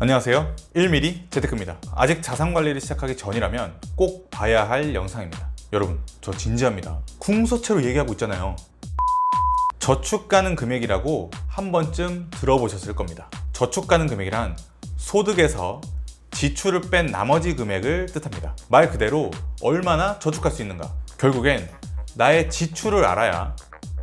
안녕하세요. 1mm 재테크입니다. 아직 자산관리를 시작하기 전이라면 꼭 봐야 할 영상입니다. 여러분 저 진지합니다. 궁서체로 얘기하고 있잖아요. 저축 가능 금액이라고 한 번쯤 들어보셨을 겁니다. 저축 가능 금액이란 소득에서 지출을 뺀 나머지 금액을 뜻합니다. 말 그대로 얼마나 저축할 수 있는가. 결국엔 나의 지출을 알아야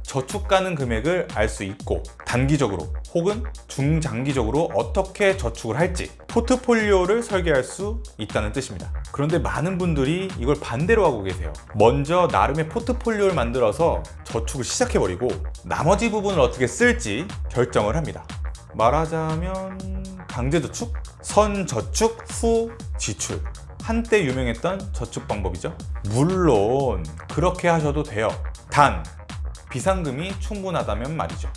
저축 가능 금액을 알 수 있고 단기적으로 혹은 중장기적으로 어떻게 저축을 할지 포트폴리오를 설계할 수 있다는 뜻입니다. 그런데 많은 분들이 이걸 반대로 하고 계세요. 먼저 나름의 포트폴리오를 만들어서 저축을 시작해버리고 나머지 부분을 어떻게 쓸지 결정을 합니다. 말하자면 강제저축, 선저축, 후 지출. 한때 유명했던 저축 방법이죠. 물론 그렇게 하셔도 돼요. 단 비상금이 충분하다면 말이죠.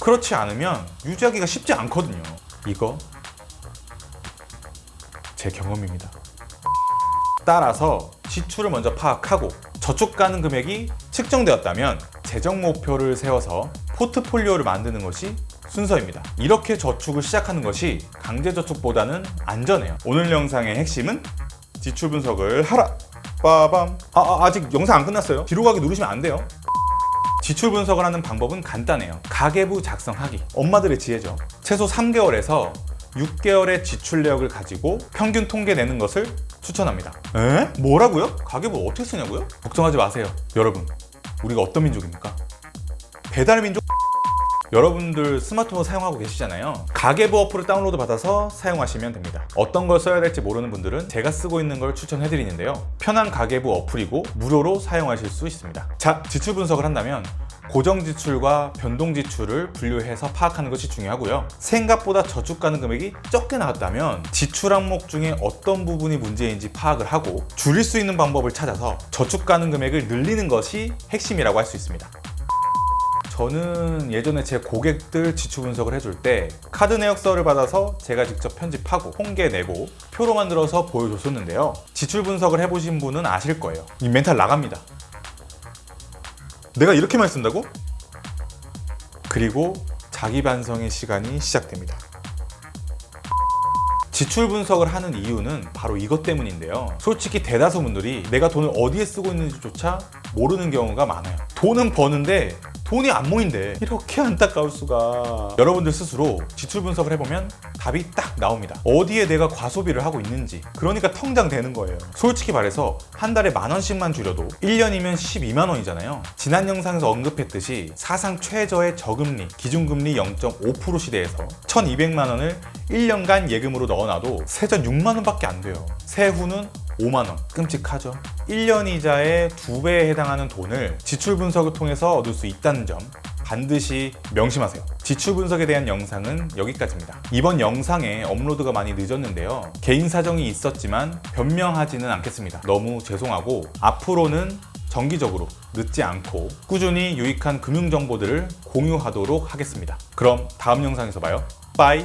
그렇지 않으면 유지하기가 쉽지 않거든요. 이거 제 경험입니다. 따라서 지출을 먼저 파악하고 저축 가능 금액이 측정되었다면 재정 목표를 세워서 포트폴리오를 만드는 것이 순서입니다. 이렇게 저축을 시작하는 것이 강제 저축보다는 안전해요. 오늘 영상의 핵심은 지출 분석을 하라. 빠밤. 아, 아, 아직 영상 안 끝났어요. 뒤로 가기 누르시면 안 돼요. 지출 분석을 하는 방법은 간단해요. 가계부 작성하기. 엄마들의 지혜죠. 최소 3개월에서 6개월의 지출 내역을 가지고 평균 통계 내는 것을 추천합니다. 에? 뭐라고요? 가계부 어떻게 쓰냐고요? 걱정하지 마세요. 여러분, 우리가 어떤 민족입니까? 배달 민족 여러분들 스마트폰 사용하고 계시잖아요. 가계부 어플을 다운로드 받아서 사용하시면 됩니다. 어떤 걸 써야 될지 모르는 분들은 제가 쓰고 있는 걸 추천해 드리는데요. 편한 가계부 어플이고 무료로 사용하실 수 있습니다. 자, 지출 분석을 한다면 고정 지출과 변동 지출을 분류해서 파악하는 것이 중요하고요. 생각보다 저축 가능 금액이 적게 나왔다면 지출 항목 중에 어떤 부분이 문제인지 파악을 하고 줄일 수 있는 방법을 찾아서 저축 가능 금액을 늘리는 것이 핵심이라고 할 수 있습니다. 저는 예전에 제 고객들 지출 분석을 해줄 때 카드 내역서를 받아서 제가 직접 편집하고 통계 내고 표로 만들어서 보여줬었는데요. 지출 분석을 해보신 분은 아실 거예요. 이 멘탈 나갑니다. 내가 이렇게만 쓴다고? 그리고 자기 반성의 시간이 시작됩니다. 지출 분석을 하는 이유는 바로 이것 때문인데요. 솔직히 대다수 분들이 내가 돈을 어디에 쓰고 있는지조차 모르는 경우가 많아요. 돈은 버는데 돈이 안 모인대. 이렇게 안타까울 수가. 여러분들 스스로 지출 분석을 해보면 답이 딱 나옵니다. 어디에 내가 과소비를 하고 있는지. 그러니까 통장 되는 거예요. 솔직히 말해서 한 달에 만 원씩만 줄여도 1년이면 12만 원이잖아요. 지난 영상에서 언급했듯이 사상 최저의 저금리, 기준금리 0.5% 시대에서 1200만 원을 1년간 예금으로 넣어놔도 세전 6만 원밖에 안 돼요. 세후는 5만 원. 끔찍하죠. 1년 이자의 2배에 해당하는 돈을 지출 분석을 통해서 얻을 수 있다는 점 반드시 명심하세요. 지출 분석에 대한 영상은 여기까지입니다. 이번 영상에 업로드가 많이 늦었는데요. 개인 사정이 있었지만 변명하지는 않겠습니다. 너무 죄송하고 앞으로는 정기적으로 늦지 않고 꾸준히 유익한 금융 정보들을 공유하도록 하겠습니다. 그럼 다음 영상에서 봐요. 빠이!